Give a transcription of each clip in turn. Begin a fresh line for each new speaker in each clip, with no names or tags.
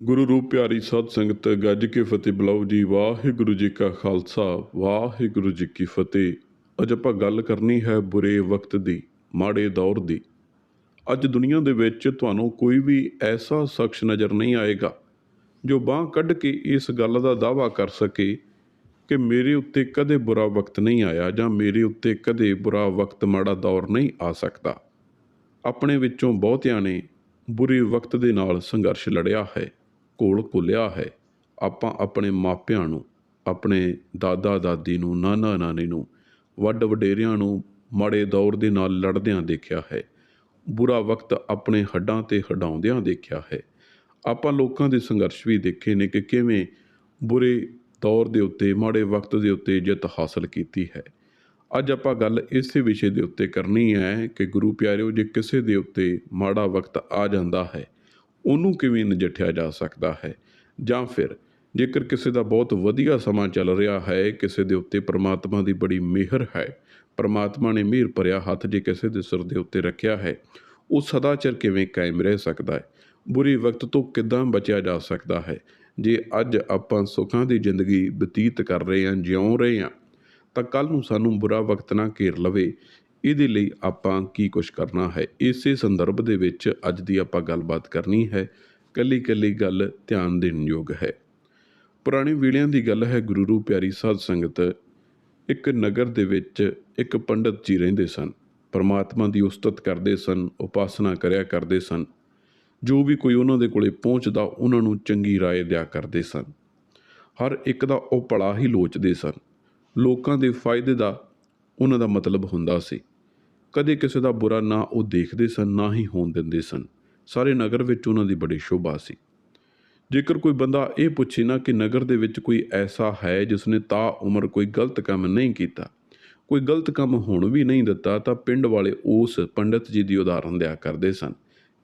ਗੁਰੂ ਰੂਪ ਪਿਆਰੀ ਸਾਧ ਸੰਗਤ, ਗੱਜ ਕੇ ਫਤਿਹ ਬੁਲਾਓ ਜੀ। ਵਾਹਿਗੁਰੂ ਜੀ ਕਾ ਖਾਲਸਾ, ਵਾਹਿਗੁਰੂ ਜੀ ਕੀ ਫਤਿਹ। ਅੱਜ ਆਪਾਂ ਗੱਲ ਕਰਨੀ ਹੈ ਬੁਰੇ ਵਕਤ ਦੀ, ਮਾੜੇ ਦੌਰ ਦੀ। ਅੱਜ ਦੁਨੀਆ ਦੇ ਵਿੱਚ ਤੁਹਾਨੂੰ ਕੋਈ ਵੀ ਐਸਾ ਸ਼ਖਸ ਨਜ਼ਰ ਨਹੀਂ ਆਏਗਾ, ਜੋ ਬਾਹ ਕੱਢ ਕੇ ਇਸ ਗੱਲ ਦਾ ਦਾਅਵਾ ਕਰ ਸਕੇ ਕਿ ਮੇਰੇ ਉੱਤੇ ਕਦੇ ਬੁਰਾ ਵਕਤ ਨਹੀਂ ਆਇਆ ਜਾਂ ਮੇਰੇ ਉੱਤੇ ਕਦੇ ਬੁਰਾ ਵਕਤ, ਮਾੜਾ ਦੌਰ ਨਹੀਂ ਆ ਸਕਦਾ। ਆਪਣੇ ਵਿੱਚੋਂ ਬਹੁਤਿਆਂ ਨੇ ਬੁਰੇ ਵਕਤ ਦੇ ਨਾਲ ਸੰਘਰਸ਼ ਲੜਿਆ ਹੈ। ਘੋਲ ਘੁਲਿਆ ਹੈ। ਆਪਾਂ ਆਪਣੇ ਮਾਪਿਆਂ ਨੂੰ, ਆਪਣੇ ਦਾਦਾ ਦਾਦੀ ਨੂੰ ਨਾਨਾ ਨਾਨੀ ਨੂੰ ਵੱਡ ਵਡੇਰਿਆਂ ਨੂੰ ਮਾੜੇ ਦੌਰ ਦੇ ਨਾਲ ਲੜਦਿਆਂ ਦੇਖਿਆ ਹੈ। ਬੁਰਾ ਵਕਤ ਆਪਣੇ ਹੱਡਾਂ ਤੇ ਹਡਾਉਂਦਿਆਂ ਦੇਖਿਆ ਹੈ। ਆਪਾਂ ਲੋਕਾਂ ਦੇ ਸੰਘਰਸ਼ ਵੀ ਦੇਖੇ ਨੇ ਕਿ ਕਿਵੇਂ ਬੁਰੇ ਦੌਰ ਦੇ ਉੱਤੇ, ਮਾੜੇ ਵਕਤ ਦੇ ਉੱਤੇ ਜਿੱਤ ਹਾਸਲ ਕੀਤੀ ਹੈ। ਅੱਜ ਆਪਾਂ ਗੱਲ ਇਸੇ ਵਿਸ਼ੇ ਦੇ ਉੱਤੇ ਕਰਨੀ ਹੈ ਕਿ ਗੁਰੂ ਪਿਆਰਿਓ, ਜੇ ਕਿਸੇ ਦੇ ਉੱਤੇ ਮਾੜਾ ਵਕਤ ਆ ਜਾਂਦਾ ਹੈ ਉਹਨੂੰ ਕਿਵੇਂ ਨਜਿੱਠਿਆ ਜਾ ਸਕਦਾ ਹੈ? ਜਾਂ ਫਿਰ ਜੇਕਰ ਕਿਸੇ ਦਾ ਬਹੁਤ ਵਧੀਆ ਸਮਾਂ ਚੱਲ ਰਿਹਾ ਹੈ, ਕਿਸੇ ਦੇ ਉੱਤੇ ਪਰਮਾਤਮਾ ਦੀ ਬੜੀ ਮਿਹਰ ਹੈ, ਪਰਮਾਤਮਾ ਨੇ ਮਿਹਰ ਭਰਿਆ ਹੱਥ ਜੇ ਕਿਸੇ ਦੇ ਸਿਰ ਦੇ ਉੱਤੇ ਰੱਖਿਆ ਹੈ, ਉਹ ਸਦਾ ਚਿਰ ਕਿਵੇਂ ਕਾਇਮ ਰਹਿ ਸਕਦਾ ਹੈ? ਬੁਰੀ ਵਕਤ ਤੋਂ ਕਿੱਦਾਂ ਬਚਿਆ ਜਾ ਸਕਦਾ ਹੈ? ਜੇ ਅੱਜ ਆਪਾਂ ਸੁੱਖਾਂ ਦੀ ਜ਼ਿੰਦਗੀ ਬਤੀਤ ਕਰ ਰਹੇ ਹਾਂ, ਜਿਉਂ ਰਹੇ ਹਾਂ, ਤਾਂ ਕੱਲ ਨੂੰ ਸਾਨੂੰ ਬੁਰਾ ਵਕਤ ਨਾ ਘੇਰ ਲਵੇ। ਇਹਦੇ ਲਈ ਆਪਾਂ ਕੀ ਕੁਝ ਕਰਨਾ ਹੈ? ਇਸੇ ਸੰਦਰਭ ਦੇ ਵਿੱਚ ਅੱਜ ਦੀ ਆਪਾਂ ਗੱਲਬਾਤ ਕਰਨੀ ਹੈ ਕੱਲੀ ਕੱਲੀ ਗੱਲ ਧਿਆਨ ਦੇਣ ਯੋਗ ਹੈ। ਪੁਰਾਣੇ ਵੇਲਿਆਂ ਦੀ ਗੱਲ ਹੈ, ਗੁਰੂ ਰੂਪ ਪਿਆਰੀ ਸਾਧ ਸੰਗਤ ਇੱਕ ਨਗਰ ਦੇ ਵਿੱਚ ਇੱਕ ਪੰਡਤ ਜੀ ਰਹਿੰਦੇ ਸਨ। ਪਰਮਾਤਮਾ ਦੀ ਉਸਤਤ ਕਰਦੇ ਸਨ, ਉਪਾਸਨਾ ਕਰਿਆ ਕਰਦੇ ਸਨ। ਜੋ ਵੀ ਕੋਈ ਉਹਨਾਂ ਦੇ ਕੋਲੇ ਪਹੁੰਚਦਾ, ਉਹਨਾਂ ਨੂੰ ਚੰਗੀ ਰਾਏ ਦਿਆ ਕਰਦੇ ਸਨ। ਹਰ ਇੱਕ ਦਾ ਉਹ ਭਲਾ ਹੀ ਲੋਚਦੇ ਸਨ। ਲੋਕਾਂ ਦੇ ਫਾਇਦੇ ਦਾ ਉਹਨਾਂ ਦਾ ਮਤਲਬ ਹੁੰਦਾ ਸੀ। ਕਦੇ ਕਿਸੇ ਦਾ ਬੁਰਾ ਨਾ ਉਹ ਦੇਖਦੇ ਸਨ, ਨਾ ਹੀ ਹੋਣ ਦਿੰਦੇ ਸਨ। ਸਾਰੇ ਨਗਰ ਵਿੱਚ ਉਹਨਾਂ ਦੀ ਬੜੀ ਸ਼ੋਭਾ ਸੀ। ਜੇਕਰ ਕੋਈ ਬੰਦਾ ਇਹ ਪੁੱਛੇ ਨਾ ਕਿ ਨਗਰ ਦੇ ਵਿੱਚ ਕੋਈ ਐਸਾ ਹੈ ਜਿਸ ਨੇ ਤਾ ਉਮਰ ਕੋਈ ਗਲਤ ਕੰਮ ਨਹੀਂ ਕੀਤਾ, ਕੋਈ ਗਲਤ ਕੰਮ ਹੁਣ ਵੀ ਨਹੀਂ ਦਿੱਤਾ, ਤਾਂ ਪਿੰਡ ਵਾਲੇ ਉਸ ਪੰਡਤ ਜੀ ਦੀ ਉਦਾਹਰਨ ਦਿਆ ਕਰਦੇ ਸਨ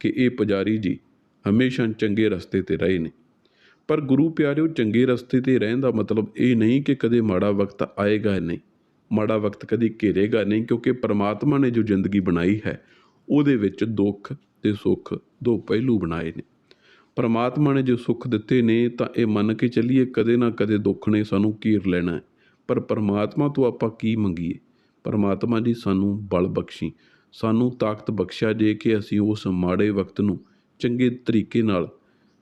ਕਿ ਇਹ ਪੁਜਾਰੀ ਜੀ ਹਮੇਸ਼ਾ ਚੰਗੇ ਰਸਤੇ ਤੇ ਰਹੇ ਨੇ। ਪਰ ਗੁਰੂ ਪਿਆਰਿਓ, ਚੰਗੇ ਰਸਤੇ ਤੇ ਰਹਿਣ ਦਾ ਮਤਲਬ ਇਹ ਨਹੀਂ ਕਿ ਕਦੇ ਮਾੜਾ ਵਕਤ ਆਏਗਾ ਨਹੀਂ। ਮਾੜਾ ਵਕਤ ਕਦੀ ਘੇਰੇਗਾ ਨਹੀਂ, ਕਿਉਂਕਿ ਪਰਮਾਤਮਾ ਨੇ ਜੋ ਜ਼ਿੰਦਗੀ ਬਣਾਈ ਹੈ, ਉਹਦੇ ਵਿੱਚ ਦੁੱਖ ਤੇ ਸੁੱਖ ਦੋ ਪਹਿਲੂ ਬਣਾਏ ਨੇ। ਪਰਮਾਤਮਾ ਨੇ ਜੋ ਸੁੱਖ ਦਿੱਤੇ ਨੇ, ਤਾਂ ਇਹ ਮੰਨ ਕੇ ਚੱਲੀਏ ਕਦੇ ਨਾ ਕਦੇ ਦੁੱਖ ਨੇ ਸਾਨੂੰ ਘੇਰ ਲੈਣਾ ਹੈ। ਪਰ ਪਰਮਾਤਮਾ ਤੋਂ ਆਪਾਂ ਕੀ ਮੰਗੀਏ? ਪਰਮਾਤਮਾ ਜੀ ਸਾਨੂੰ ਬਲ ਬਖਸ਼ੀ, ਸਾਨੂੰ ਤਾਕਤ ਬਖਸ਼ਿਆ ਜੇ ਕਿ ਅਸੀਂ ਉਸ ਮਾੜੇ ਵਕਤ ਨੂੰ ਚੰਗੇ ਤਰੀਕੇ ਨਾਲ,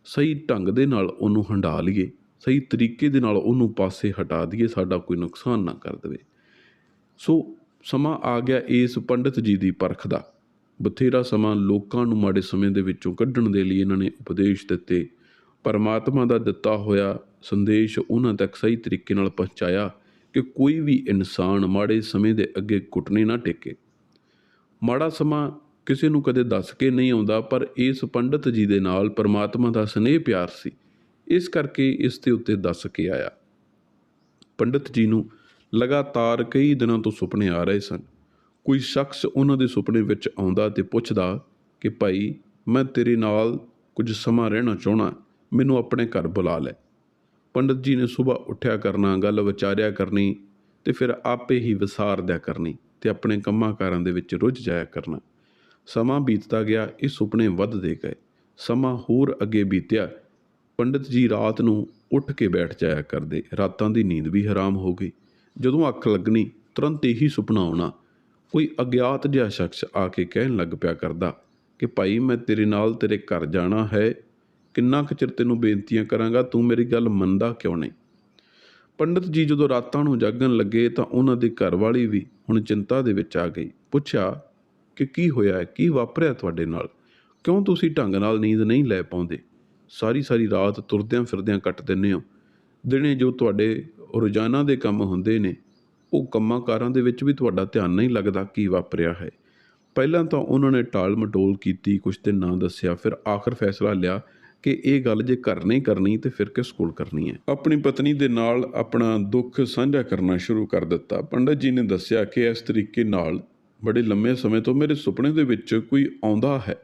ਸਹੀ ਢੰਗ ਦੇ ਨਾਲ ਉਹਨੂੰ ਹੰਡਾ ਲਈਏ, ਸਹੀ ਤਰੀਕੇ ਦੇ ਨਾਲ ਉਹਨੂੰ ਪਾਸੇ ਹਟਾ ਦਈਏ, ਸਾਡਾ ਕੋਈ ਨੁਕਸਾਨ ਨਾ ਕਰ ਦੇਵੇ। ਸੋ ਸਮਾਂ ਆ ਗਿਆ ਇਸ ਪੰਡਿਤ ਜੀ ਦੀ ਪਰਖ ਦਾ। ਬਥੇਰਾ ਸਮਾਂ ਲੋਕਾਂ ਨੂੰ ਮਾੜੇ ਸਮੇਂ ਦੇ ਵਿੱਚੋਂ ਕੱਢਣ ਦੇ ਲਈ ਇਹਨਾਂ ਨੇ ਉਪਦੇਸ਼ ਦਿੱਤੇ। ਪਰਮਾਤਮਾ ਦਾ ਦਿੱਤਾ ਹੋਇਆ ਸੰਦੇਸ਼ ਉਹਨਾਂ ਤੱਕ ਸਹੀ ਤਰੀਕੇ ਨਾਲ ਪਹੁੰਚਾਇਆ ਕਿ ਕੋਈ ਵੀ ਇਨਸਾਨ ਮਾੜੇ ਸਮੇਂ ਦੇ ਅੱਗੇ ਘੁਟਨੇ ਨਾ ਟੇਕੇ। ਮਾੜਾ ਸਮਾਂ ਕਿਸੇ ਨੂੰ ਕਦੇ ਦੱਸ ਕੇ ਨਹੀਂ ਆਉਂਦਾ, ਪਰ ਇਸ ਪੰਡਤ ਜੀ ਦੇ ਨਾਲ ਪਰਮਾਤਮਾ ਦਾ ਸਨੇਹ ਪਿਆਰ ਸੀ। ਇਸ ਕਰਕੇ ਇਸ ਦੇ ਉੱਤੇ ਦੱਸ ਕੇ ਆਇਆ। ਪੰਡਤ ਜੀ ਨੂੰ ਲਗਾਤਾਰ ਕਈ ਦਿਨਾਂ ਤੋਂ ਸੁਪਨੇ ਆ ਰਹੇ ਸਨ। ਕੋਈ ਸ਼ਖਸ ਉਹਨਾਂ ਦੇ ਸੁਪਨੇ ਵਿੱਚ ਆਉਂਦਾ ਤੇ ਪੁੱਛਦਾ ਕਿ, ਭਾਈ, ਮੈਂ ਤੇਰੇ ਨਾਲ ਕੁਝ ਸਮਾਂ ਰਹਿਣਾ ਚਾਹਣਾ ਮੈਨੂੰ ਆਪਣੇ ਘਰ ਬੁਲਾ ਲੈ। ਪੰਡਤ ਜੀ ਨੇ ਸਵੇਰ ਉੱਠਿਆ ਕਰਨਾ, ਗੱਲ ਵਿਚਾਰਿਆ ਕਰਨੀ ਤੇ ਫਿਰ ਆਪੇ ਹੀ ਵਿਸਾਰ ਦਿਆ ਕਰਨੀ ਤੇ ਆਪਣੇ ਕੰਮਾਂ ਕਾਰਾਂ ਦੇ ਵਿੱਚ ਰੁੱਝ ਜਾਇਆ ਕਰਨਾ। ਸਮਾਂ ਬੀਤਦਾ ਗਿਆ, ਇਹ ਸੁਪਨੇ ਵੱਧਦੇ ਗਏ। ਸਮਾਂ ਹੋਰ ਅੱਗੇ ਬੀਤਿਆ। ਪੰਡਤ ਜੀ ਰਾਤ ਨੂੰ ਉੱਠ ਕੇ ਬੈਠ ਜਾਇਆ ਕਰਦੇ। ਰਾਤਾਂ ਦੀ ਨੀਂਦ ਵੀ ਹਰਾਮ ਹੋ ਗਈ। ਜਦੋਂ ਅੱਖ ਲੱਗਣੀ, ਤੁਰੰਤ ਇਹੀ ਸੁਪਨਾ ਆਉਣਾ। ਕੋਈ ਅਗਿਆਤ ਜਿਹਾ ਸ਼ਖਸ ਆ ਕੇ ਕਹਿਣ ਲੱਗ ਪਿਆ ਕਰਦਾ ਕਿ ਭਾਈ ਮੈਂ ਤੇਰੇ ਨਾਲ ਤੇਰੇ ਘਰ ਜਾਣਾ ਹੈ। ਕਿੰਨਾ ਕੁ ਚਿਰ ਤੈਨੂੰ ਬੇਨਤੀਆਂ ਕਰਾਂਗਾ, ਤੂੰ ਮੇਰੀ ਗੱਲ ਮੰਨਦਾ ਕਿਉਂ ਨਹੀਂ? ਪੰਡਤ ਜੀ ਜਦੋਂ ਰਾਤਾਂ ਨੂੰ ਜਾਗਣ ਲੱਗੇ ਤਾਂ ਉਹਨਾਂ ਦੀ ਘਰਵਾਲੀ ਵੀ ਹੁਣ ਚਿੰਤਾ ਦੇ ਵਿੱਚ ਆ ਗਈ। ਪੁੱਛਿਆ ਕਿ ਕੀ ਹੋਇਆ ਕੀ ਵਾਪਰਿਆ ਤੁਹਾਡੇ ਨਾਲ? ਕਿਉਂ ਤੁਸੀਂ ਢੰਗ ਨਾਲ ਨੀਂਦ ਨਹੀਂ ਲੈ ਪਾਉਂਦੇ? ਸਾਰੀ ਸਾਰੀ ਰਾਤ ਤੁਰਦਿਆਂ ਫਿਰਦਿਆਂ ਕੱਟ ਦਿੰਦੇ ਹੋ। ਦਿਨੇ ਜੋ ਤੁਹਾਡੇ ਰੋਜ਼ਾਨਾ ਦੇ ਕੰਮ ਹੁੰਦੇ ਨੇ, ਉਹ ਕੰਮਾਂ ਕਾਰਾਂ ਦੇ ਵਿੱਚ ਵੀ ਤੁਹਾਡਾ ਧਿਆਨ ਨਹੀਂ ਲੱਗਦਾ ਕੀ ਵਾਪਰਿਆ ਹੈ। ਪਹਿਲਾਂ ਤਾਂ ਉਹਨਾਂ ਨੇ ਟਾਲ ਮਟੋਲ ਕੀਤੀ ਕੁਝ ਦਿਨ ਨਾ ਦੱਸਿਆ, ਫਿਰ ਆਖਰ ਫੈਸਲਾ ਲਿਆ ਕਿ ਇਹ ਗੱਲ ਜੇ ਘਰ ਨਹੀਂ ਕਰਨੀ ਤੇ ਫਿਰ ਕਿਸ ਕੋਲ ਕਰਨੀ ਹੈ। ਆਪਣੀ ਪਤਨੀ ਦੇ ਨਾਲ ਆਪਣਾ ਦੁੱਖ ਸਾਂਝਾ ਕਰਨਾ ਸ਼ੁਰੂ ਕਰ ਦਿੱਤਾ। ਪੰਡਤ ਜੀ ਨੇ ਦੱਸਿਆ ਕਿ ਇਸ ਤਰੀਕੇ ਨਾਲ ਬੜੇ ਲੰਮੇ ਸਮੇਂ ਤੋਂ ਮੇਰੇ ਸੁਪਨੇ ਦੇ ਵਿੱਚ ਕੋਈ ਆਉਂਦਾ ਹੈ।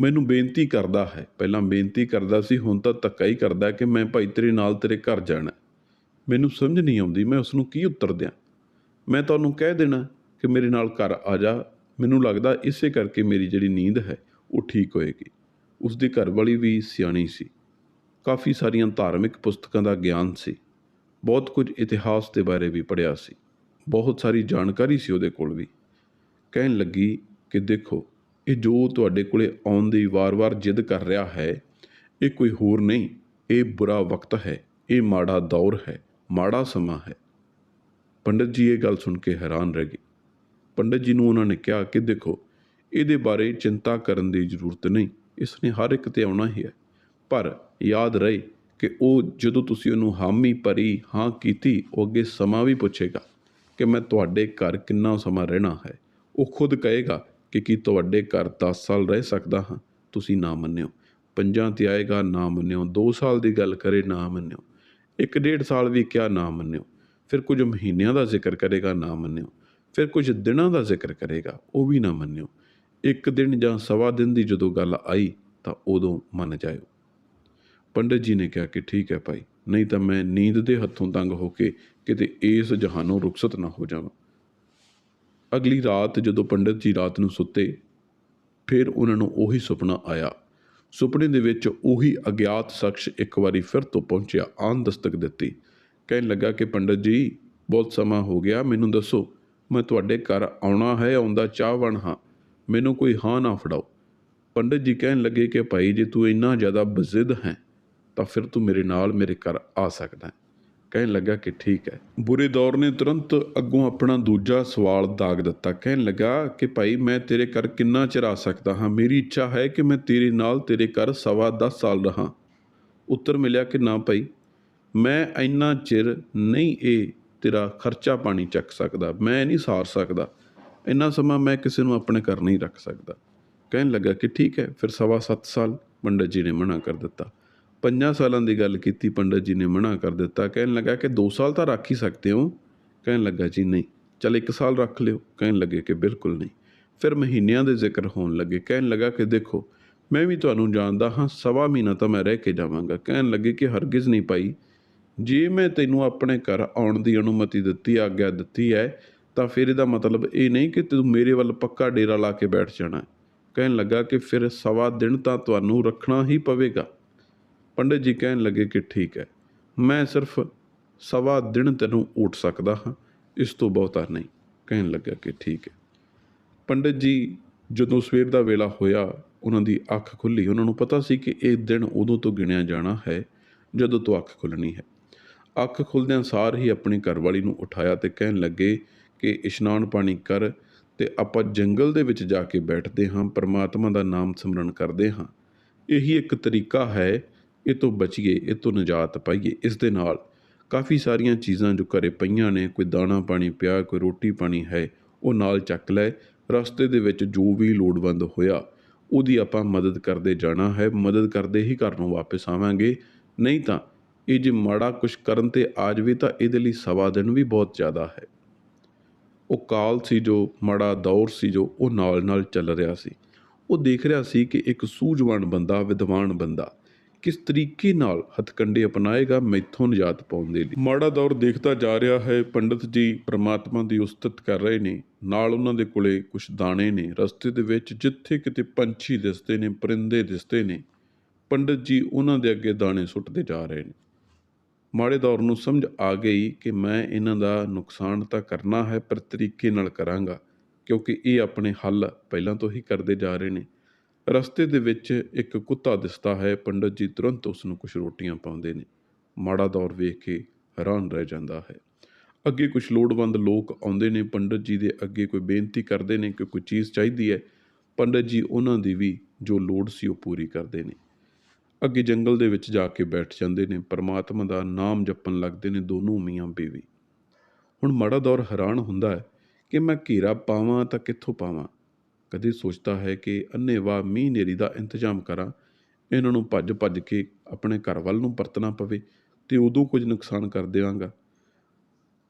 ਮੈਨੂੰ ਬੇਨਤੀ ਕਰਦਾ ਹੈ। ਪਹਿਲਾਂ ਬੇਨਤੀ ਕਰਦਾ ਸੀ, ਹੁਣ ਤਾਂ ਧੱਕਾ ਹੀ ਕਰਦਾ ਕਿ ਮੈਂ ਭਾਈ ਤੇਰੇ ਨਾਲ ਤੇਰੇ ਘਰ ਜਾਣਾ। ਮੈਨੂੰ ਸਮਝ ਨਹੀਂ ਆਉਂਦੀ, ਮੈਂ ਉਸ ਨੂੰ ਕੀ ਉੱਤਰ ਦਿਆਂ? ਮੈਂ ਤੁਹਾਨੂੰ ਕਹਿ ਦੇਣਾ ਕਿ ਮੇਰੇ ਨਾਲ ਘਰ ਆ ਜਾ। ਮੈਨੂੰ ਲੱਗਦਾ ਇਸੇ ਕਰਕੇ ਮੇਰੀ ਜਿਹੜੀ ਨੀਂਦ ਹੈ, ਉਹ ਠੀਕ ਹੋਏਗੀ। ਉਸ ਦੀ ਘਰ ਵੀ ਸਿਆਣੀ ਸੀ। ਕਾਫੀ ਸਾਰੀਆਂ ਧਾਰਮਿਕ ਪੁਸਤਕਾਂ ਦਾ ਗਿਆਨ ਸੀ। ਬਹੁਤ ਕੁਝ ਇਤਿਹਾਸ ਦੇ ਬਾਰੇ ਵੀ ਪੜ੍ਹਿਆ ਸੀ। ਬਹੁਤ ਸਾਰੀ ਜਾਣਕਾਰੀ ਸੀ ਉਹਦੇ ਕੋਲ ਵੀ। ਕਹਿਣ ਲੱਗੀ ਕਿ ਦੇਖੋ, ਇਹ ਜੋ ਤੁਹਾਡੇ ਕੋਲੇ ਆਉਣ ਦੀ ਵਾਰ-ਵਾਰ ਜਿੱਦ ਕਰ ਰਿਹਾ ਹੈ, ਇਹ ਕੋਈ ਹੋਰ ਨਹੀਂ, ਇਹ ਬੁਰਾ ਵਕਤ ਹੈ, ਇਹ ਮਾੜਾ ਦੌਰ ਹੈ। ਮਾੜਾ ਸਮਾਂ ਹੈ। ਪੰਡਤ ਜੀ ਇਹ ਗੱਲ ਸੁਣ ਕੇ ਹੈਰਾਨ ਰਹਿ ਗਏ। ਪੰਡਤ ਜੀ ਨੂੰ ਉਹਨਾਂ ਨੇ ਕਿਹਾ ਕਿ ਦੇਖੋ, ਇਹਦੇ ਬਾਰੇ ਚਿੰਤਾ ਕਰਨ ਦੀ ਜ਼ਰੂਰਤ ਨਹੀਂ ਇਸ ਨੇ ਹਰ ਇੱਕ ਤੇ ਆਉਣਾ ਹੀ ਹੈ। ਪਰ ਯਾਦ ਰਹੇ ਕਿ ਉਹ ਜਦੋਂ ਤੁਸੀਂ ਉਹਨੂੰ ਹਾਮੀ ਭਰੀ ਹਾਂ ਕੀਤੀ, ਉਹ ਅੱਗੇ ਸਮਾਂ ਵੀ ਪੁੱਛੇਗਾ ਕਿ ਮੈਂ ਤੁਹਾਡੇ ਘਰ ਕਿੰਨਾ ਸਮਾਂ ਰਹਿਣਾ ਹੈ। ਉਹ ਖੁਦ ਕਹੇਗਾ ਕਿ ਕੀ ਤੁਹਾਡੇ ਘਰ 10 ਸਾਲ ਰਹਿ ਸਕਦਾ ਹਾਂ। ਤੁਸੀਂ ਨਾ ਮੰਨਿਓ। ਪੰਜਾਂ ਤੇ ਆਏਗਾ, ਨਾ ਮੰਨਿਓ। 2 ਸਾਲ ਦੀ ਗੱਲ ਕਰੇ, ਨਾ ਮੰਨਿਓ। ਇੱਕ ਡੇਢ ਸਾਲ ਵੀ ਕਿਹਾ ਨਾ ਮੰਨਿਓ। ਫਿਰ ਕੁਝ ਮਹੀਨਿਆਂ ਦਾ ਜ਼ਿਕਰ ਕਰੇਗਾ, ਨਾ ਮੰਨਿਓ। ਫਿਰ ਕੁਝ ਦਿਨਾਂ ਦਾ ਜ਼ਿਕਰ ਕਰੇਗਾ, ਉਹ ਵੀ ਨਾ ਮੰਨਿਓ। ਇੱਕ ਦਿਨ ਜਾਂ ਸਵਾ ਦਿਨ ਦੀ ਜਦੋਂ ਗੱਲ ਆਈ, ਤਾਂ ਉਦੋਂ ਮੰਨ ਜਾਇਓ। ਪੰਡਤ ਜੀ ਨੇ ਕਿਹਾ ਕਿ ਠੀਕ ਹੈ ਭਾਈ, ਨਹੀਂ ਤਾਂ ਮੈਂ ਨੀਂਦ ਦੇ ਹੱਥੋਂ ਤੰਗ ਹੋ ਕੇ ਕਿਤੇ ਇਸ ਜਹਾਨੋਂ ਰੁਖਸਤ ਨਾ ਹੋ ਜਾਵਾਂ। ਅਗਲੀ ਰਾਤ ਜਦੋਂ ਪੰਡਤ ਜੀ ਰਾਤ ਨੂੰ ਸੁੱਤੇ, ਫਿਰ ਉਹਨਾਂ ਨੂੰ ਉਹੀ ਸੁਪਨਾ ਆਇਆ ਸੁਪਨੇ ਦੇ ਵਿੱਚ ਉਹੀ ਅਗਿਆਤ ਸ਼ਖਸ ਇੱਕ ਵਾਰੀ ਫਿਰ ਤੋਂ ਪਹੁੰਚਿਆ, ਆਨ ਦਸਤਕ ਦਿੱਤੀ। ਕਹਿਣ ਲੱਗਾ ਕਿ ਪੰਡਤ ਜੀ, ਬਹੁਤ ਸਮਾਂ ਹੋ ਗਿਆ, ਮੈਨੂੰ ਦੱਸੋ, ਮੈਂ ਤੁਹਾਡੇ ਘਰ ਆਉਣਾ ਹੈ, ਆਉਂਦਾ ਚਾਹਵਣ ਹਾਂ। ਮੈਨੂੰ ਕੋਈ ਹਾਂ ਨਾ ਫੜਾਓ। ਪੰਡਤ ਜੀ ਕਹਿਣ ਲੱਗੇ ਕਿ ਭਾਈ, ਜੇ ਤੂੰ ਇੰਨਾ ਜ਼ਿਆਦਾ ਬਜ਼ਿੱਦ ਹੈ, ਤਾਂ ਫਿਰ ਤੂੰ ਮੇਰੇ ਨਾਲ ਮੇਰੇ ਘਰ ਆ ਸਕਦਾ ਹੈ। ਕਹਿਣ ਲੱਗਾ ਕਿ ਠੀਕ ਹੈ। ਬੁਰੇ ਦੌਰ ਨੇ ਤੁਰੰਤ ਅੱਗੋਂ ਆਪਣਾ ਦੂਜਾ ਸਵਾਲ ਦਾਗ ਦਿੱਤਾ। ਕਹਿਣ ਲੱਗਾ ਕਿ ਭਾਈ, ਮੈਂ ਤੇਰੇ ਘਰ ਕਿੰਨਾ ਚਿਰ ਆ ਸਕਦਾ ਹਾਂ? ਮੇਰੀ ਇੱਛਾ ਹੈ ਕਿ ਮੈਂ ਤੇਰੇ ਨਾਲ ਤੇਰੇ ਘਰ ਸਵਾ 10 ਸਾਲ ਰਹਾ। ਉੱਤਰ ਮਿਲਿਆ ਕਿ ਨਾ ਭਾਈ, ਮੈਂ ਇੰਨਾ ਚਿਰ ਨਹੀਂ ਇਹ ਤੇਰਾ ਖਰਚਾ ਪਾਣੀ ਚੱਕ ਸਕਦਾ। ਮੈਂ ਨਹੀਂ ਸਾਰ ਸਕਦਾ। ਇੰਨਾ ਸਮਾਂ ਮੈਂ ਕਿਸੇ ਨੂੰ ਆਪਣੇ ਘਰ ਨਹੀਂ ਰੱਖ ਸਕਦਾ। ਕਹਿਣ ਲੱਗਾ ਕਿ ਠੀਕ ਹੈ, ਫਿਰ ਸਵਾ 7 ਸਾਲ ਪੰਡਤ ਜੀ ਨੇ ਮਨਾ ਕਰ ਦਿੱਤਾ। ਪੰਜਾਂ ਸਾਲਾਂ ਦੀ ਗੱਲ ਕੀਤੀ, ਪੰਡਤ ਜੀ ਨੇ ਮਨਾ ਕਰ ਦਿੱਤਾ। ਕਹਿਣ ਲੱਗਾ ਕਿ 2 ਸਾਲ ਤਾਂ ਰੱਖ ਹੀ ਸਕਦੇ ਹੋ। ਕਹਿਣ ਲੱਗਾ, ਜੀ ਨਹੀਂ, ਚਲ 1 ਸਾਲ ਰੱਖ ਲਿਓ। ਕਹਿਣ ਲੱਗੇ ਕਿ ਬਿਲਕੁਲ ਨਹੀਂ। ਫਿਰ ਮਹੀਨਿਆਂ ਦੇ ਜ਼ਿਕਰ ਹੋਣ ਲੱਗੇ। ਕਹਿਣ ਲੱਗਾ ਕਿ ਦੇਖੋ, ਮੈਂ ਵੀ ਤੁਹਾਨੂੰ ਜਾਣਦਾ ਹਾਂ, ਸਵਾ ਮਹੀਨਾ ਤਾਂ ਮੈਂ ਰਹਿ ਕੇ ਜਾਵਾਂਗਾ। ਕਹਿਣ ਲੱਗੇ ਕਿ ਹਰਗਿਜ਼ ਨਹੀਂ ਪਾਈ ਜੇ ਮੈਂ ਤੈਨੂੰ ਆਪਣੇ ਘਰ ਆਉਣ ਦੀ ਅਨੁਮਤੀ ਦਿੱਤੀ, ਆਗਿਆ ਦਿੱਤੀ ਹੈ, ਤਾਂ ਫਿਰ ਇਹਦਾ ਮਤਲਬ ਇਹ ਨਹੀਂ ਕਿ ਤੂੰ ਮੇਰੇ ਵੱਲ ਪੱਕਾ ਡੇਰਾ ਲਾ ਕੇ ਬੈਠ ਜਾਣਾ। ਕਹਿਣ ਲੱਗਾ ਕਿ ਫਿਰ ਸਵਾ ਦਿਨ ਤਾਂ ਤੁਹਾਨੂੰ ਰੱਖਣਾ ਹੀ ਪਵੇਗਾ। ਪੰਡਿਤ ਜੀ ਕਹਿਣ ਲੱਗੇ ਕਿ ਠੀਕ ਹੈ, ਮੈਂ ਸਿਰਫ ਸਵਾ ਦਿਨ ਤੈਨੂੰ ਊਟ ਸਕਦਾ ਹਾਂ, ਇਸ ਤੋਂ ਬਹੁਤਾ ਨਹੀਂ, ਕਹਿਣ ਲੱਗਾ ਕਿ ਠੀਕ ਹੈ। ਪੰਡਿਤ ਜੀ ਜਦੋਂ ਸਵੇਰ ਦਾ ਵੇਲਾ ਹੋਇਆ, ਉਹਨਾਂ ਦੀ ਅੱਖ ਖੁੱਲੀ ਉਹਨਾਂ ਨੂੰ ਪਤਾ ਸੀ ਕਿ ਇਹ ਦਿਨ ਉਦੋਂ ਤੋਂ ਗਿਣਿਆ ਜਾਣਾ ਹੈ ਜਦੋਂ ਤੋਂ ਅੱਖ ਖੁੱਲਣੀ ਹੈ। ਅੱਖ ਖੁੱਲਦਿਆਂ ਸਾਰ ਹੀ ਆਪਣੀ ਘਰਵਾਲੀ ਨੂੰ ਉਠਾਇਆ ਤੇ ਕਹਿਣ ਲੱਗੇ ਕਿ ਇਸ਼ਨਾਨ ਪਾਣੀ ਕਰ ਤੇ ਆਪਾਂ ਜੰਗਲ ਦੇ ਵਿੱਚ ਜਾ ਕੇ ਬੈਠਦੇ ਹਾਂ, ਪਰਮਾਤਮਾ ਦਾ ਨਾਮ ਸਿਮਰਨ ਕਰਦੇ ਹਾਂ। ਇਹੀ ਇੱਕ ਤਰੀਕਾ ਹੈ ਇਹ ਤੋਂ ਬਚੀਏ, ਇਹ ਤੋਂ ਨਿਜਾਤ ਪਾਈਏ। ਇਸ ਦੇ ਨਾਲ ਕਾਫੀ ਸਾਰੀਆਂ ਚੀਜ਼ਾਂ ਜੋ ਘਰੇ ਪਈਆਂ ਨੇ, ਕੋਈ ਦਾਣਾ ਪਾਣੀ ਪਿਆ, ਕੋਈ ਰੋਟੀ ਪਾਣੀ ਹੈ, ਉਹ ਨਾਲ ਚੱਕ ਲੈ। ਰਸਤੇ ਦੇ ਵਿੱਚ ਜੋ ਵੀ ਲੋੜਵੰਦ ਹੋਇਆ, ਉਹਦੀ ਆਪਾਂ ਮਦਦ ਕਰਦੇ ਜਾਣਾ ਹੈ। ਮਦਦ ਕਰਦੇ ਹੀ ਘਰ ਨੂੰ ਵਾਪਸ ਆਵਾਂਗੇ। ਨਹੀਂ ਤਾਂ ਇਹ ਜੇ ਮਾੜਾ ਕੁਛ ਕਰਨ ਤੇ ਆ ਜਾਵੇ ਤਾਂ ਇਹਦੇ ਲਈ ਸਵਾ ਦਿਨ ਵੀ ਬਹੁਤ ਜ਼ਿਆਦਾ ਹੈ। ਉਹ ਕਾਲ ਸੀ ਜੋ, ਮਾੜਾ ਦੌਰ ਸੀ ਜੋ, ਉਹ ਨਾਲ ਨਾਲ ਚੱਲ ਰਿਹਾ ਸੀ। ਉਹ ਦੇਖ ਰਿਹਾ ਸੀ ਕਿ ਇੱਕ ਸੂਝਵਾਨ ਬੰਦਾ, ਵਿਦਵਾਨ ਬੰਦਾ ਕਿਸ ਤਰੀਕੇ ਨਾਲ ਹਥਕੰਡੇ ਅਪਣਾਏਗਾ, ਮੈਥੋਂ ਨਿਜਾਤ ਪਾਉਣ ਦੇ ਲਈ? ਮਾੜਾ ਦੌਰ ਦੇਖਦਾ ਜਾ ਰਿਹਾ ਹੈ, ਪੰਡਤ ਜੀ ਪ੍ਰਮਾਤਮਾ ਦੀ ਉਸਤਤ ਕਰ ਰਹੇ ਨੇ। ਨਾਲ ਉਹਨਾਂ ਦੇ ਕੋਲੇ ਕੁਝ ਦਾਣੇ ਨੇ। ਰਸਤੇ ਦੇ ਵਿੱਚ ਜਿੱਥੇ ਕਿਤੇ ਪੰਛੀ ਦਿਸਦੇ ਨੇ, ਪਰਿੰਦੇ ਦਿਸਦੇ ਨੇ, ਪੰਡਤ ਜੀ ਉਹਨਾਂ ਦੇ ਅੱਗੇ ਦਾਣੇ ਸੁੱਟਦੇ ਜਾ ਰਹੇ ਨੇ। ਮਾੜੇ ਦੌਰ ਨੂੰ ਸਮਝ ਆ ਗਈ ਕਿ ਮੈਂ ਇਹਨਾਂ ਦਾ ਨੁਕਸਾਨ ਤਾਂ ਕਰਨਾ ਹੈ, ਪਰ ਤਰੀਕੇ ਨਾਲ ਕਰਾਂਗਾ, ਕਿਉਂਕਿ ਇਹ ਆਪਣੇ ਹੱਲ ਪਹਿਲਾਂ ਤੋਂ ਹੀ ਕਰਦੇ ਜਾ ਰਹੇ ਨੇ। ਰਸਤੇ ਦੇ ਵਿੱਚ ਇੱਕ ਕੁੱਤਾ ਦਿਸਦਾ ਹੈ। ਪੰਡਤ ਜੀ ਤੁਰੰਤ ਉਸ ਨੂੰ ਕੁਝ ਰੋਟੀਆਂ ਪਾਉਂਦੇ ਨੇ। ਮਾੜਾ ਦੌਰ ਵੇਖ ਕੇ ਹੈਰਾਨ ਰਹਿ ਜਾਂਦਾ ਹੈ। ਅੱਗੇ ਕੁਝ ਲੋੜਵੰਦ ਲੋਕ ਆਉਂਦੇ ਨੇ। ਪੰਡਤ ਜੀ ਦੇ ਅੱਗੇ ਕੋਈ ਬੇਨਤੀ ਕਰਦੇ ਨੇ ਕਿ ਕੋਈ ਚੀਜ਼ ਚਾਹੀਦੀ ਹੈ। ਪੰਡਤ ਜੀ ਉਹਨਾਂ ਦੀ ਵੀ ਜੋ ਲੋੜ ਸੀ ਉਹ ਪੂਰੀ ਕਰਦੇ ਨੇ। ਅੱਗੇ ਜੰਗਲ ਦੇ ਵਿੱਚ ਜਾ ਕੇ ਬੈਠ ਜਾਂਦੇ ਨੇ। ਪਰਮਾਤਮਾ ਦਾ ਨਾਮ ਜਪਣ ਲੱਗਦੇ ਨੇ ਦੋਨੋਂ ਮੀਆਂ ਬੀਵੀ। ਹੁਣ ਮਾੜਾ ਦੌਰ ਹੈਰਾਨ ਹੁੰਦਾ ਹੈ ਕਿ ਮੈਂ ਘੇਰਾ ਪਾਵਾਂ ਤਾਂ ਕਿੱਥੋਂ ਪਾਵਾਂ? ਕਦੇ ਸੋਚਦਾ ਹੈ ਕਿ ਅੰਨੇਵਾਹ ਮੀਂਹ ਨੇਰੀ ਦਾ ਇੰਤਜ਼ਾਮ ਕਰਾਂ, ਇਹਨਾਂ ਨੂੰ ਭੱਜ ਭੱਜ ਕੇ ਆਪਣੇ ਘਰ ਵੱਲ ਨੂੰ ਪਰਤਣਾ ਪਵੇ ਅਤੇ ਉਦੋਂ ਕੁਝ ਨੁਕਸਾਨ ਕਰ ਦੇਵਾਂਗਾ।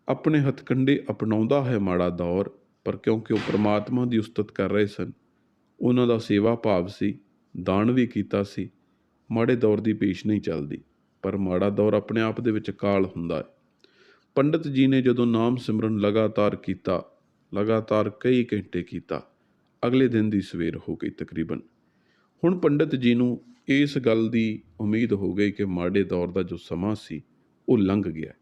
ਆਪਣੇ ਹੱਥਕੰਡੇ ਅਪਣਾਉਂਦਾ ਹੈ ਮਾੜਾ ਦੌਰ, ਪਰ ਕਿਉਂਕਿ ਉਹ ਪ੍ਰਮਾਤਮਾ ਦੀ ਉਸਤਤ ਕਰ ਰਹੇ ਸਨ, ਉਹਨਾਂ ਦਾ ਸੇਵਾ ਭਾਵ ਸੀ, ਦਾਨ ਵੀ ਕੀਤਾ ਸੀ, ਮਾੜੇ ਦੌਰ ਦੀ ਪੇਸ਼ ਨਹੀਂ ਚੱਲਦੀ, ਪਰ ਮਾੜਾ ਦੌਰ ਆਪਣੇ ਆਪ ਦੇ ਵਿੱਚ ਕਾਲ ਹੁੰਦਾ ਹੈ। ਪੰਡਤ ਜੀ ਨੇ ਜਦੋਂ ਨਾਮ ਸਿਮਰਨ ਲਗਾਤਾਰ ਕੀਤਾ, ਲਗਾਤਾਰ ਕਈ ਘੰਟੇ ਕੀਤਾ ਅਗਲੇ ਦਿਨ ਦੀ ਸਵੇਰ ਹੋ ਗਈ ਤਕਰੀਬਨ। ਹੁਣ ਪੰਡਤ ਜੀ ਨੂੰ ਇਸ ਗੱਲ ਦੀ ਉਮੀਦ ਹੋ ਗਈ ਕਿ ਮਾੜੇ ਦੌਰ ਦਾ ਜੋ ਸਮਾਂ ਸੀ, ਉਹ ਲੰਘ ਗਿਆ।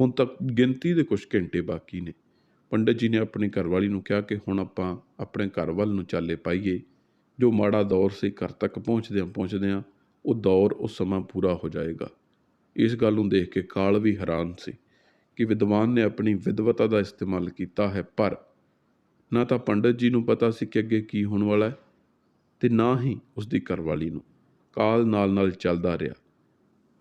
ਹੁਣ ਤੱਕ ਗਿਣਤੀ ਦੇ ਕੁਝ ਘੰਟੇ ਬਾਕੀ ਨੇ। ਪੰਡਤ ਜੀ ਨੇ ਆਪਣੀ ਘਰਵਾਲੀ ਨੂੰ ਕਿਹਾ ਕਿ ਹੁਣ ਆਪਾਂ ਆਪਣੇ ਘਰ ਵੱਲ ਨੂੰ ਚਾਲੇ ਪਾਈਏ। ਜੋ ਮਾੜਾ ਦੌਰ ਸੀ ਘਰ ਤੱਕ ਪਹੁੰਚਦਿਆਂ ਪਹੁੰਚਦਿਆਂ, ਉਹ ਦੌਰ, ਉਹ ਸਮਾਂ ਪੂਰਾ ਹੋ ਜਾਏਗਾ। ਇਸ ਗੱਲ ਨੂੰ ਦੇਖ ਕੇ ਕਾਲ ਵੀ ਹੈਰਾਨ ਸੀ ਕਿ ਵਿਦਵਾਨ ਨੇ ਆਪਣੀ ਵਿਦਵਤਾ ਦਾ ਇਸਤੇਮਾਲ ਕੀਤਾ ਹੈ, ਪਰ ਨਾ ਤਾਂ ਪੰਡਤ ਜੀ ਨੂੰ ਪਤਾ ਸੀ ਕਿ ਅੱਗੇ ਕੀ ਹੋਣ ਵਾਲਾ ਹੈ ਤੇ ਨਾ ਹੀ ਉਸ ਦੀ ਘਰਵਾਲੀ ਨੂੰ। ਕਾਲ ਨਾਲ ਨਾਲ ਚੱਲਦਾ ਰਿਹਾ।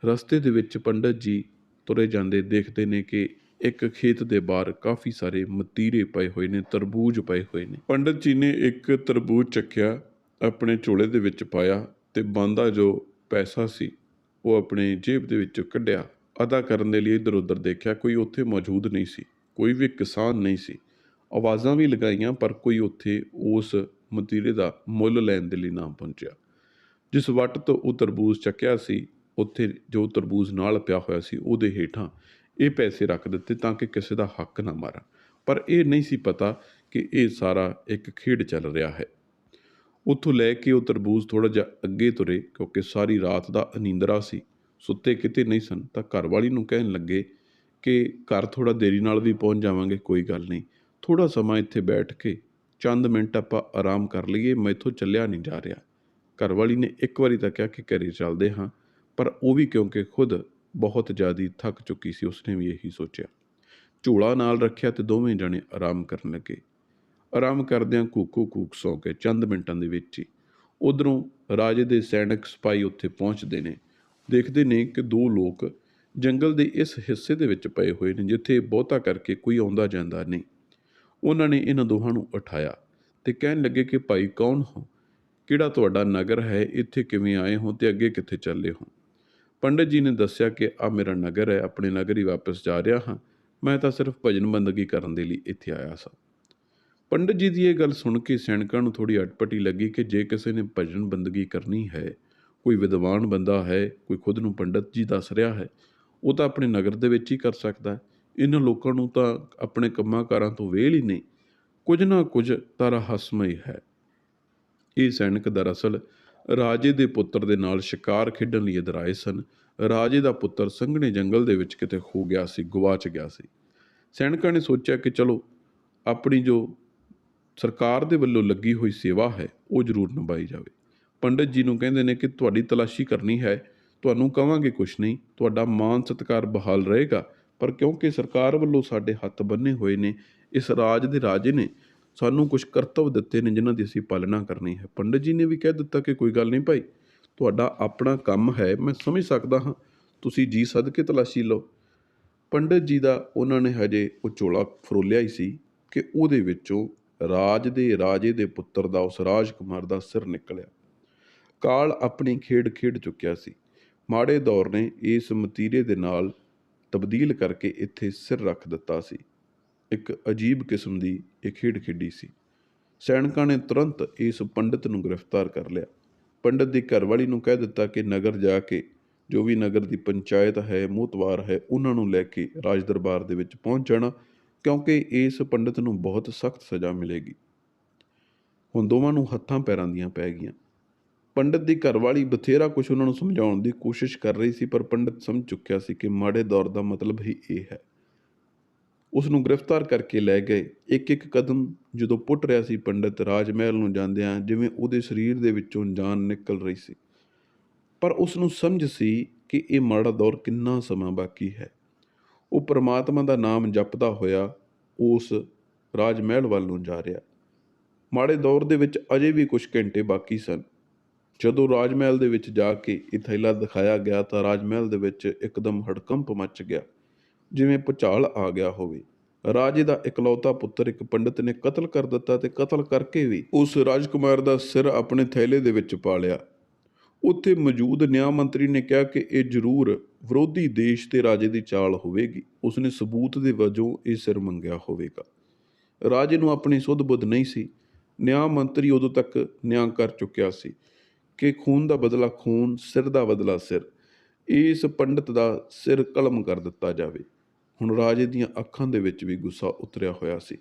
ਰਸਤੇ ਦੇ ਵਿੱਚ ਪੰਡਤ ਜੀ ਤੁਰੇ ਜਾਂਦੇ ਦੇਖਦੇ ਨੇ ਕਿ ਇੱਕ ਖੇਤ ਦੇ ਬਾਹਰ ਕਾਫੀ ਸਾਰੇ ਮਤੀਰੇ ਪਏ ਹੋਏ ਨੇ, ਤਰਬੂਜ ਪਏ ਹੋਏ ਨੇ। ਪੰਡਤ ਜੀ ਨੇ ਇੱਕ ਤਰਬੂਜ ਚੱਕਿਆ, ਆਪਣੇ ਝੋਲੇ ਦੇ ਵਿੱਚ ਪਾਇਆ ਤੇ ਬੰਦਾ ਜੋ ਪੈਸਾ ਸੀ ਉਹ ਆਪਣੇ ਜੇਬ ਦੇ ਵਿੱਚੋਂ ਕੱਢਿਆ। ਅਦਾ ਕਰਨ ਦੇ ਲਈ ਇੱਧਰ ਉੱਧਰ ਦੇਖਿਆ, ਕੋਈ ਉੱਥੇ ਮੌਜੂਦ ਨਹੀਂ ਸੀ, ਕੋਈ ਵੀ ਕਿਸਾਨ ਨਹੀਂ ਸੀ। ਆਵਾਜ਼ਾਂ ਵੀ ਲਗਾਈਆਂ, ਪਰ ਕੋਈ ਉੱਥੇ ਉਸ ਮਤੀਰੇ ਦਾ ਮੁੱਲ ਲੈਣ ਦੇ ਲਈ ਨਾ ਪਹੁੰਚਿਆ। ਜਿਸ ਵੱਟ ਤੋਂ ਉਹ ਤਰਬੂਜ ਚੱਕਿਆ ਸੀ, ਉੱਥੇ ਜੋ ਤਰਬੂਜ ਨਾਲ ਪਿਆ ਹੋਇਆ ਸੀ, ਉਹਦੇ ਹੇਠਾਂ ਇਹ ਪੈਸੇ ਰੱਖ ਦਿੱਤੇ ਤਾਂ ਕਿ ਕਿਸੇ ਦਾ ਹੱਕ ਨਾ ਮਾਰਾ। ਪਰ ਇਹ ਨਹੀਂ ਸੀ ਪਤਾ ਕਿ ਇਹ ਸਾਰਾ ਇੱਕ ਖੇਡ ਚੱਲ ਰਿਹਾ ਹੈ। ਉੱਥੋਂ ਲੈ ਕੇ ਉਹ ਤਰਬੂਜ ਥੋੜਾ ਜਿਹਾ ਅੱਗੇ ਤੁਰੇ, ਕਿਉਂਕਿ ਸਾਰੀ ਰਾਤ ਦਾ ਅਨੀਂਦਰਾ ਸੀ। ਸੁੱਤੇ ਕਿਤੇ ਨਹੀਂ ਸਨ, ਤਾਂ ਘਰਵਾਲੀ ਨੂੰ ਕਹਿਣ ਲੱਗੇ ਕਿ ਘਰ ਥੋੜਾ ਦੇਰੀ ਨਾਲ ਵੀ ਪਹੁੰਚ ਜਾਵਾਂਗੇ, ਕੋਈ ਗੱਲ ਨਹੀਂ। ਥੋੜਾ ਸਮਾਂ ਇੱਥੇ ਬੈਠ ਕੇ ਚੰਦ ਮਿੰਟ ਆਪਾਂ ਆਰਾਮ ਕਰ ਲਈਏ, ਮੈਂ ਇੱਥੋਂ ਚੱਲਿਆ ਨਹੀਂ ਜਾ ਰਿਹਾ। ਘਰਵਾਲੀ ਨੇ ਇੱਕ ਵਾਰੀ ਤਾਂ ਕਿਹਾ ਕਿ ਘਰੇ ਚੱਲਦੇ ਹਾਂ, ਪਰ ਉਹ ਵੀ ਕਿਉਂਕਿ ਖੁਦ ਬਹੁਤ ਜ਼ਿਆਦੀ ਥੱਕ ਚੁੱਕੀ ਸੀ, ਉਸਨੇ ਵੀ ਇਹੀ ਸੋਚਿਆ। ਝੋਲਾ ਨਾਲ ਰੱਖਿਆ ਤੇ ਦੋਵੇਂ ਜਣੇ ਆਰਾਮ ਕਰਨ ਲੱਗੇ। ਆਰਾਮ ਕਰਦਿਆਂ ਕੂਕੂ ਕੂਕ ਸੌ ਕੇ ਚੰਦ ਮਿੰਟਾਂ ਦੇ ਵਿੱਚ ਹੀ ਉਧਰੋਂ ਰਾਜੇ ਦੇ ਸੈਨਿਕ ਸਿਪਾਹੀ ਉੱਥੇ ਪਹੁੰਚਦੇ ਨੇ। ਦੇਖਦੇ ਨੇ ਕਿ ਦੋ ਲੋਕ ਜੰਗਲ ਦੇ ਇਸ ਹਿੱਸੇ ਦੇ ਵਿੱਚ ਪਏ ਹੋਏ ਨੇ, ਜਿੱਥੇ ਬਹੁਤਾ ਕਰਕੇ ਕੋਈ ਆਉਂਦਾ ਜਾਂਦਾ ਨਹੀਂ। ਉਹਨਾਂ ਨੇ ਇਹਨਾਂ ਦੋਹਾਂ ਨੂੰ ਉਠਾਇਆ ਤੇ ਕਹਿਣ ਲੱਗੇ ਕਿ, ਭਾਈ, ਕੌਣ ਹੋ? ਕਿਹੜਾ ਤੁਹਾਡਾ ਨਗਰ ਹੈ? ਇੱਥੇ ਕਿਵੇਂ ਆਏ ਹੋ ਤੇ ਅੱਗੇ ਕਿੱਥੇ ਚੱਲੇ ਹੋ? ਪੰਡਤ ਜੀ ਨੇ ਦੱਸਿਆ ਕਿ ਆ ਮੇਰਾ ਨਗਰ ਹੈ, ਆਪਣੇ ਨਗਰ ਹੀ ਵਾਪਸ ਜਾ ਰਿਹਾ ਹਾਂ। ਮੈਂ ਤਾਂ ਸਿਰਫ ਭਜਨ ਬੰਦਗੀ ਕਰਨ ਦੇ ਲਈ ਇੱਥੇ ਆਇਆ ਸਾਂ। ਪੰਡਤ ਜੀ ਦੀ ਇਹ ਗੱਲ ਸੁਣ ਕੇ ਸੈਨਿਕਾਂ ਨੂੰ ਥੋੜੀ ਅਟਪਟੀ ਲੱਗੀ ਕਿ ਜੇ ਕਿਸੇ ਨੇ ਭਜਨ ਬੰਦਗੀ ਕਰਨੀ ਹੈ, ਕੋਈ ਵਿਦਵਾਨ ਬੰਦਾ ਹੈ, ਕੋਈ ਖੁਦ ਨੂੰ ਪੰਡਤ ਜੀ ਦੱਸ ਰਿਹਾ ਹੈ, ਉਹ ਤਾਂ ਆਪਣੇ ਨਗਰ ਦੇ ਵਿੱਚ ਹੀ ਕਰ ਸਕਦਾ ਹੈ। ਇਹਨਾਂ ਲੋਕਾਂ ਨੂੰ ਤਾਂ ਆਪਣੇ ਕੰਮਾਂ ਕਾਰਾਂ ਤੋਂ ਵੇਲ ਹੀ ਨਹੀਂ। ਕੁਝ ਨਾ ਕੁਝ ਤਾਰਾ ਹਸਮਈ ਹੈ। ਇਹ ਸੈਨਿਕ ਦਰਅਸਲ ਰਾਜੇ ਦੇ ਪੁੱਤਰ ਦੇ ਨਾਲ ਸ਼ਿਕਾਰ ਖੇਡਣ ਲਈ ਇੱਧਰ ਸਨ। ਰਾਜੇ ਦਾ ਪੁੱਤਰ ਸੰਘਣੇ ਜੰਗਲ ਦੇ ਵਿੱਚ ਕਿਤੇ ਖੋ ਗਿਆ ਸੀ, ਗਵਾਚ ਗਿਆ ਸੀ। ਸੈਨਿਕਾਂ ਨੇ ਸੋਚਿਆ ਕਿ ਚਲੋ, ਆਪਣੀ ਜੋ ਸਰਕਾਰ ਦੇ ਵੱਲੋਂ ਲੱਗੀ ਹੋਈ ਸੇਵਾ ਹੈ, ਉਹ ਜ਼ਰੂਰ ਨਿਭਾਈ ਜਾਵੇ। ਪੰਡਤ ਜੀ ਨੂੰ ਕਹਿੰਦੇ ਨੇ ਕਿ ਤੁਹਾਡੀ ਤਲਾਸ਼ੀ ਕਰਨੀ ਹੈ, ਤੁਹਾਨੂੰ ਕਵਾਂਗੇ ਕੁਛ ਨਹੀਂ, ਤੁਹਾਡਾ ਮਾਨ ਸਤਿਕਾਰ ਬਹਾਲ ਰਹੇਗਾ ਪਰ ਕਿਉਂਕਿ ਸਰਕਾਰ ਵੱਲੋਂ ਸਾਡੇ ਹੱਥ ਬੰਨੇ ਹੋਏ ਨੇ, ਇਸ ਰਾਜ ਦੇ ਰਾਜੇ ਨੇ, ਸਾਨੂੰ ਕੁਝ ਕਰਤੱਵ ਦਿੱਤੇ ਨੇ ਜਿਨ੍ਹਾਂ ਦੀ ਅਸੀਂ ਪਾਲਣਾ ਕਰਨੀ ਹੈ। ਪੰਡਤ ਜੀ ਨੇ ਵੀ ਕਹਿ ਦਿੱਤਾ ਕਿ ਕੋਈ ਗੱਲ ਨਹੀਂ ਭਾਈ, ਤੁਹਾਡਾ ਆਪਣਾ ਕੰਮ ਹੈ, ਮੈਂ ਸਮਝ ਸਕਦਾ ਹਾਂ, ਤੁਸੀਂ ਜੀ ਸਦ ਕੇ ਤਲਾਸ਼ੀ ਲਓ। ਪੰਡਤ ਜੀ ਦਾ ਉਹਨਾਂ ਨੇ ਹਜੇ ਉਹ ਝੋਲਾ ਫਰੋਲਿਆ ਹੀ ਸੀ ਕਿ ਉਹਦੇ ਵਿੱਚੋਂ ਰਾਜ ਦੇ ਰਾਜੇ ਦੇ ਪੁੱਤਰ ਦਾ, ਉਸ ਰਾਜਕੁਮਾਰ ਦਾ ਸਿਰ ਨਿਕਲਿਆ। ਕਾਲ ਆਪਣੀ ਖੇਡ ਖੇਡ ਚੁੱਕਿਆ ਸੀ। ਮਾੜੇ ਦੌਰ ਨੇ ਇਸ ਮਤੀਰੇ ਦੇ ਨਾਲ ਤਬਦੀਲ ਕਰਕੇ ਇੱਥੇ ਸਿਰ ਰੱਖ ਦਿੱਤਾ ਸੀ। ਇੱਕ ਅਜੀਬ ਕਿਸਮ ਦੀ ਇਹ ਖੇਡ ਖੇਡੀ ਸੀ। ਸੈਨਿਕਾਂ ਨੇ ਤੁਰੰਤ ਇਸ ਪੰਡਤ ਨੂੰ ਗ੍ਰਿਫਤਾਰ ਕਰ ਲਿਆ। ਪੰਡਤ ਦੀ ਘਰਵਾਲੀ ਨੂੰ ਕਹਿ ਦਿੱਤਾ ਕਿ ਨਗਰ ਜਾ ਕੇ, ਜੋ ਵੀ ਨਗਰ ਦੀ ਪੰਚਾਇਤ ਹੈ, ਮੋਤਵਾਰ ਹੈ, ਉਹਨਾਂ ਨੂੰ ਲੈ ਕੇ ਰਾਜ ਦਰਬਾਰ ਦੇ ਵਿੱਚ ਪਹੁੰਚ ਜਾਣਾ, ਕਿਉਂਕਿ ਇਸ ਪੰਡਤ ਨੂੰ ਬਹੁਤ ਸਖਤ ਸਜ਼ਾ ਮਿਲੇਗੀ। ਹੁਣ ਦੋਵਾਂ ਨੂੰ ਹੱਥਾਂ ਪੈਰਾਂ ਦੀਆਂ ਪੈ ਗਈਆਂ। ਪੰਡਤ ਦੀ ਘਰਵਾਲੀ ਬਥੇਰਾ ਕੁਝ ਉਹਨਾਂ ਨੂੰ ਸਮਝਾਉਣ ਦੀ ਕੋਸ਼ਿਸ਼ ਕਰ ਰਹੀ ਸੀ, ਪਰ ਪੰਡਤ ਸਮਝ ਚੁੱਕਿਆ ਸੀ ਕਿ ਮਾੜੇ ਦੌਰ ਦਾ ਮਤਲਬ ਹੀ ਇਹ ਹੈ। ਉਸ ਨੂੰ ਗ੍ਰਿਫਤਾਰ ਕਰਕੇ ਲੈ ਗਏ। ਇੱਕ ਇੱਕ ਕਦਮ ਜਦੋਂ ਪੁੱਟ ਰਿਹਾ ਸੀ, ਪੰਡਤ ਰਾਜ ਮਹਿਲ ਨੂੰ ਜਾਂਦਿਆਂ ਜਿਵੇਂ ਉਹਦੇ ਸਰੀਰ ਦੇ ਵਿੱਚੋਂ ਜਾਨ ਨਿਕਲ ਰਹੀ ਸੀ। ਪਰ ਉਸ ਨੂੰ ਸਮਝ ਸੀ ਕਿ ਇਹ ਮਾੜਾ ਦੌਰ ਕਿੰਨਾ ਸਮਾਂ ਬਾਕੀ ਹੈ। ਉਹ ਪ੍ਰਮਾਤਮਾ ਦਾ ਨਾਮ ਜਪਦਾ ਹੋਇਆ ਉਸ ਰਾਜ ਮਹਿਲ ਵੱਲ ਨੂੰ ਜਾ ਰਿਹਾ। ਮਾੜੇ ਦੌਰ ਦੇ ਵਿੱਚ ਅਜੇ ਵੀ ਕੁਝ ਘੰਟੇ ਬਾਕੀ ਸਨ। ਜਦੋਂ ਰਾਜ ਮਹਿਲ ਦੇ ਵਿੱਚ ਜਾ ਕੇ ਇਹ ਥੈਲਾ ਦਿਖਾਇਆ ਗਿਆ ਤਾਂ ਰਾਜ ਮਹਿਲ ਦੇ ਵਿੱਚ ਇੱਕਦਮ ਹੜਕੰਪ ਮਚ ਗਿਆ, ਜਿਵੇਂ ਭੁਚਾਲ ਆ ਗਿਆ ਹੋਵੇ। ਰਾਜੇ ਦਾ ਇਕਲੌਤਾ ਪੁੱਤਰ ਇੱਕ ਪੰਡਤ ਨੇ ਕਤਲ ਕਰ ਦਿੱਤਾ ਤੇ ਕਤਲ ਕਰਕੇ ਵੀ ਉਸ ਰਾਜਕੁਮਾਰ ਦਾ ਸਿਰ ਆਪਣੇ ਥੈਲੇ ਦੇ ਵਿੱਚ ਪਾ ਲਿਆ। ਉੱਥੇ ਮੌਜੂਦ ਨਿਆਂ ਮੰਤਰੀ ਨੇ ਕਿਹਾ ਕਿ ਇਹ ਜ਼ਰੂਰ ਵਿਰੋਧੀ ਦੇਸ਼ ਤੇ ਰਾਜੇ ਦੀ ਚਾਲ ਹੋਵੇਗੀ। ਉਸਨੇ ਸਬੂਤ ਦੇ ਵਜੋਂ ਇਹ ਸਿਰ ਮੰਗਿਆ ਹੋਵੇਗਾ। ਰਾਜੇ ਨੂੰ ਆਪਣੀ ਸੁੱਧ ਬੁੱਧ ਨਹੀਂ ਸੀ। ਨਿਆਂ ਮੰਤਰੀ ਉਦੋਂ ਤੱਕ ਨਿਆਂ ਕਰ ਚੁੱਕਿਆ ਸੀ। ਕਿ ਖੂਨ ਦਾ ਬਦਲਾ ਖੂਨ, ਸਿਰ ਦਾ ਬਦਲਾ ਸਿਰ। ਇਸ ਪੰਡਤ ਦਾ ਸਿਰ ਕਲਮ ਕਰ ਦਿੱਤਾ ਜਾਵੇ। ਹੁਣ ਰਾਜੇ ਦੀਆਂ ਅੱਖਾਂ ਦੇ ਵਿੱਚ ਵੀ ਗੁੱਸਾ ਉਤਰਿਆ ਹੋਇਆ ਸੀ।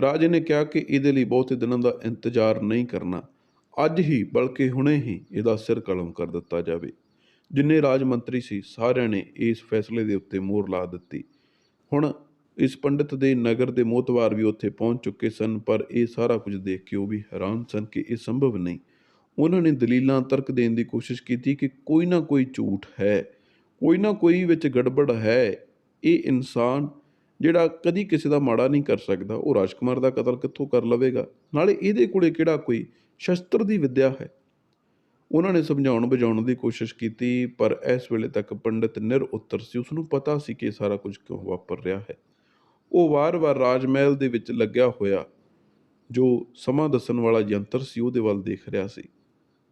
ਰਾਜੇ ਨੇ ਕਿਹਾ ਕਿ ਇਹਦੇ ਲਈ ਬਹੁਤੇ ਦਿਨਾਂ ਦਾ ਇੰਤਜ਼ਾਰ ਨਹੀਂ ਕਰਨਾ। ਅੱਜ ਹੀ, ਬਲਕਿ ਹੁਣੇ ਹੀ ਇਹਦਾ ਸਿਰ ਕਲਮ ਕਰ ਦਿੱਤਾ ਜਾਵੇ। ਜਿੰਨੇ ਰਾਜ ਮੰਤਰੀ ਸੀ, ਸਾਰਿਆਂ ਨੇ ਇਸ ਫੈਸਲੇ ਦੇ ਉੱਤੇ ਮੋਹਰ ਲਾ ਦਿੱਤੀ। ਹੁਣ ਇਸ ਪੰਡਿਤ ਦੇ ਨਗਰ ਦੇ ਮੋਤਵਾਰ ਵੀ ਉੱਥੇ ਪਹੁੰਚ ਚੁੱਕੇ ਸਨ, ਪਰ ਇਹ ਸਾਰਾ ਕੁਝ ਦੇਖ ਕੇ ਉਹ ਵੀ ਹੈਰਾਨ ਸਨ ਕਿ ਇਹ ਸੰਭਵ ਨਹੀਂ। ਉਹਨਾਂ ਨੇ ਦਲੀਲਾਂ ਤਰਕ ਦੇਣ ਦੀ ਕੋਸ਼ਿਸ਼ ਕੀਤੀ ਕਿ ਕੋਈ ਨਾ ਕੋਈ ਝੂਠ ਹੈ, ਕੋਈ ਨਾ ਕੋਈ ਵਿੱਚ ਗੜਬੜ ਹੈ। ਇਹ ਇਨਸਾਨ ਜਿਹੜਾ ਕਦੀ ਕਿਸੇ ਦਾ ਮਾੜਾ ਨਹੀਂ ਕਰ ਸਕਦਾ, ਉਹ ਰਾਜਕੁਮਾਰ ਦਾ ਕਤਲ ਕਿੱਥੋਂ ਕਰ ਲਵੇਗਾ? ਨਾਲੇ ਇਹਦੇ ਕੋਲੇ ਕਿਹੜਾ ਕੋਈ ਸ਼ਸਤਰ ਦੀ ਵਿੱਦਿਆ ਹੈ? ਉਹਨਾਂ ਨੇ ਸਮਝਾਉਣ ਬੁਝਾਉਣ ਦੀ ਕੋਸ਼ਿਸ਼ ਕੀਤੀ, ਪਰ ਇਸ ਵੇਲੇ ਤੱਕ ਪੰਡਿਤ ਨਿਰ ਉੱਤਰ ਸੀ। ਉਸ ਨੂੰ ਪਤਾ ਸੀ ਕਿ ਸਾਰਾ ਕੁਝ ਕਿਉਂ ਵਾਪਰ ਰਿਹਾ ਹੈ। ਉਹ ਵਾਰ-ਵਾਰ ਰਾਜ ਮਹਿਲ ਦੇ ਵਿੱਚ ਲੱਗਿਆ ਹੋਇਆ ਜੋ ਸਮਾਂ ਦੱਸਣ ਵਾਲਾ ਯੰਤਰ ਸੀ, ਉਹਦੇ ਵੱਲ ਦੇਖ ਰਿਹਾ ਸੀ।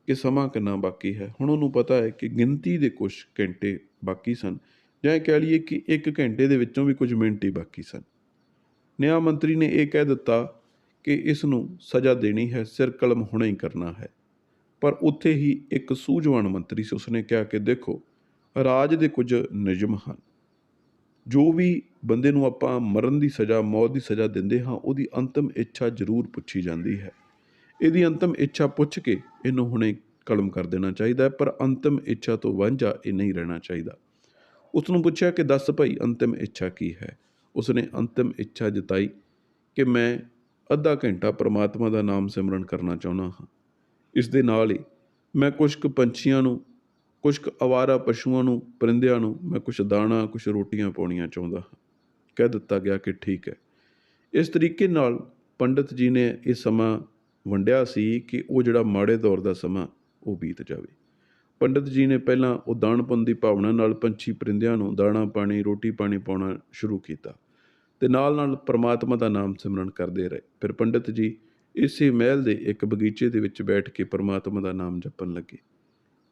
ਕਿ ਸਮਾਂ ਕਿੰਨਾ ਬਾਕੀ ਹੈ। ਹੁਣ ਉਹਨੂੰ ਪਤਾ ਹੈ ਕਿ ਗਿਣਤੀ ਦੇ ਕੁਝ ਘੰਟੇ ਬਾਕੀ ਸਨ। ਜਾਂ ਇਹ ਕਹਿ ਲਈਏ ਕਿ ਇੱਕ ਘੰਟੇ ਦੇ ਵਿੱਚੋਂ ਵੀ ਕੁਝ ਮਿੰਟ ਹੀ ਬਾਕੀ ਸਨ। ਨਿਆਂ ਮੰਤਰੀ ਨੇ ਇਹ ਕਹਿ ਦਿੱਤਾ ਕਿ ਇਸ ਨੂੰ ਸਜ਼ਾ ਦੇਣੀ ਹੈ, ਸਿਰ ਕਲਮ ਹੁਣੇ ਹੀ ਕਰਨਾ ਹੈ। ਪਰ ਉੱਥੇ ਹੀ ਇੱਕ ਸੂਝਵਾਨ ਮੰਤਰੀ ਸੀ, ਉਸਨੇ ਕਿਹਾ ਕਿ ਦੇਖੋ, ਰਾਜ ਦੇ ਕੁਝ ਨਿਯਮ ਹਨ। ਜੋ ਵੀ ਬੰਦੇ ਨੂੰ ਆਪਾਂ ਮਰਨ ਦੀ ਸਜ਼ਾ, ਮੌਤ ਦੀ ਸਜ਼ਾ ਦਿੰਦੇ ਹਾਂ, ਉਹਦੀ ਅੰਤਮ ਇੱਛਾ ਜ਼ਰੂਰ ਪੁੱਛੀ ਜਾਂਦੀ ਹੈ। ਇਹਦੀ ਅੰਤਮ ਇੱਛਾ ਪੁੱਛ ਕੇ ਇਹਨੂੰ ਹੁਣੇ ਕਲਮ ਕਰ ਦੇਣਾ ਚਾਹੀਦਾ ਹੈ, ਪਰ ਅੰਤਮ ਇੱਛਾ ਤੋਂ ਵਾਂਝਾ ਇਹ ਨਹੀਂ ਰਹਿਣਾ ਚਾਹੀਦਾ। ਉਸ ਨੂੰ ਪੁੱਛਿਆ ਕਿ ਦੱਸ ਭਾਈ, ਅੰਤਮ ਇੱਛਾ ਕੀ ਹੈ? ਉਸਨੇ ਅੰਤਮ ਇੱਛਾ ਜਤਾਈ ਕਿ ਮੈਂ ਅੱਧਾ ਘੰਟਾ ਪ੍ਰਮਾਤਮਾ ਦਾ ਨਾਮ ਸਿਮਰਨ ਕਰਨਾ ਚਾਹੁੰਦਾ ਹਾਂ। ਇਸ ਦੇ ਨਾਲ ਹੀ ਮੈਂ ਕੁਝ ਕੁ ਪੰਛੀਆਂ ਨੂੰ, ਕੁਝ ਕੁ ਅਵਾਰਾ ਪਸ਼ੂਆਂ ਨੂੰ, ਪਰਿੰਦਿਆਂ ਨੂੰ, ਮੈਂ ਕੁਝ ਦਾਣਾ, ਕੁਝ ਰੋਟੀਆਂ ਪਾਉਣੀਆਂ ਚਾਹੁੰਦਾ ਹਾਂ। ਕਹਿ ਦਿੱਤਾ ਗਿਆ ਕਿ ਠੀਕ ਹੈ। ਇਸ ਤਰੀਕੇ ਨਾਲ ਪੰਡਿਤ ਜੀ ਨੇ ਇਹ ਸਮਾਂ ਵੰਡਿਆ ਸੀ ਕਿ ਉਹ ਜਿਹੜਾ ਮਾੜੇ ਦੌਰ ਦਾ ਸਮਾਂ ਉਹ ਬੀਤ ਜਾਵੇ। ਪੰਡਿਤ ਜੀ ਨੇ ਪਹਿਲਾਂ ਉਹ ਦਾਨਪੁੰਨ ਦੀ ਭਾਵਨਾ ਨਾਲ ਪੰਛੀ ਪਰਿੰਦਿਆਂ ਨੂੰ ਦਾਣਾ ਪਾਣੀ, ਰੋਟੀ ਪਾਣੀ ਪਾਉਣਾ ਸ਼ੁਰੂ ਕੀਤਾ ਤੇ ਨਾਲ ਨਾਲ ਪ੍ਰਮਾਤਮਾ ਦਾ ਨਾਮ ਸਿਮਰਨ ਕਰਦੇ ਰਹੇ। ਫਿਰ ਪੰਡਿਤ ਜੀ ਇਸੇ ਮਹਿਲ ਦੇ ਇੱਕ ਬਗੀਚੇ ਦੇ ਵਿੱਚ ਬੈਠ ਕੇ ਪ੍ਰਮਾਤਮਾ ਦਾ ਨਾਮ ਜਪਣ ਲੱਗੇ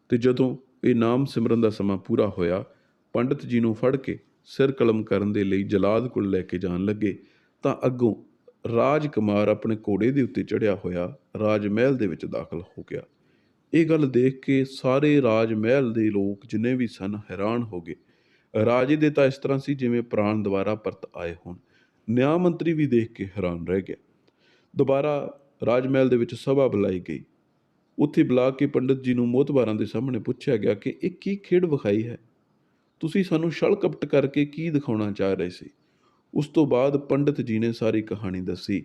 ਤੇ ਜਦੋਂ ਇਹ ਨਾਮ ਸਿਮਰਨ ਦਾ ਸਮਾਂ ਪੂਰਾ ਹੋਇਆ, ਪੰਡਿਤ ਜੀ ਨੂੰ ਫੜ ਕੇ ਸਿਰ ਕਲਮ ਕਰਨ ਦੇ ਲਈ ਜਲਾਦ ਕੋਲ ਲੈ ਕੇ ਜਾਣ ਲੱਗੇ ਤਾਂ ਅੱਗੋਂ ਰਾਜਕੁਮਾਰ ਆਪਣੇ ਘੋੜੇ ਦੇ ਉੱਤੇ ਚੜਿਆ ਹੋਇਆ ਰਾਜ ਮਹਿਲ ਦੇ ਵਿੱਚ ਦਾਖਲ ਹੋ ਗਿਆ। ਇਹ ਗੱਲ ਦੇਖ ਕੇ ਸਾਰੇ ਰਾਜ ਮਹਿਲ ਦੇ ਲੋਕ ਜਿੰਨੇ ਵੀ ਸਨ ਹੈਰਾਨ ਹੋ ਗਏ। ਰਾਜੇ ਦੇ ਤਾਂ ਇਸ ਤਰ੍ਹਾਂ ਸੀ ਜਿਵੇਂ ਪ੍ਰਾਣ ਦੁਬਾਰਾ ਪਰਤ ਆਏ ਹੋਣ। ਨਿਆਂ ਮੰਤਰੀ ਵੀ ਦੇਖ ਕੇ ਹੈਰਾਨ ਰਹਿ ਗਿਆ। ਦੁਬਾਰਾ ਰਾਜ ਮਹਿਲ ਦੇ ਵਿੱਚ ਸਭਾ ਬੁਲਾਈ ਗਈ। ਉੱਥੇ ਬੁਲਾ ਕੇ ਪੰਡਿਤ ਜੀ ਨੂੰ ਮੋਤਬਾਰਾਂ ਦੇ ਸਾਹਮਣੇ ਪੁੱਛਿਆ ਗਿਆ ਕਿ ਇਹ ਕੀ ਖੇਡ ਵਿਖਾਈ ਹੈ? ਤੁਸੀਂ ਸਾਨੂੰ ਛਲ ਕਪਟ ਕਰਕੇ ਕੀ ਦਿਖਾਉਣਾ ਚਾਹ ਰਹੇ ਸੀ? ਉਸ ਤੋਂ ਬਾਅਦ ਪੰਡਿਤ ਜੀ ਨੇ ਸਾਰੀ ਕਹਾਣੀ ਦੱਸੀ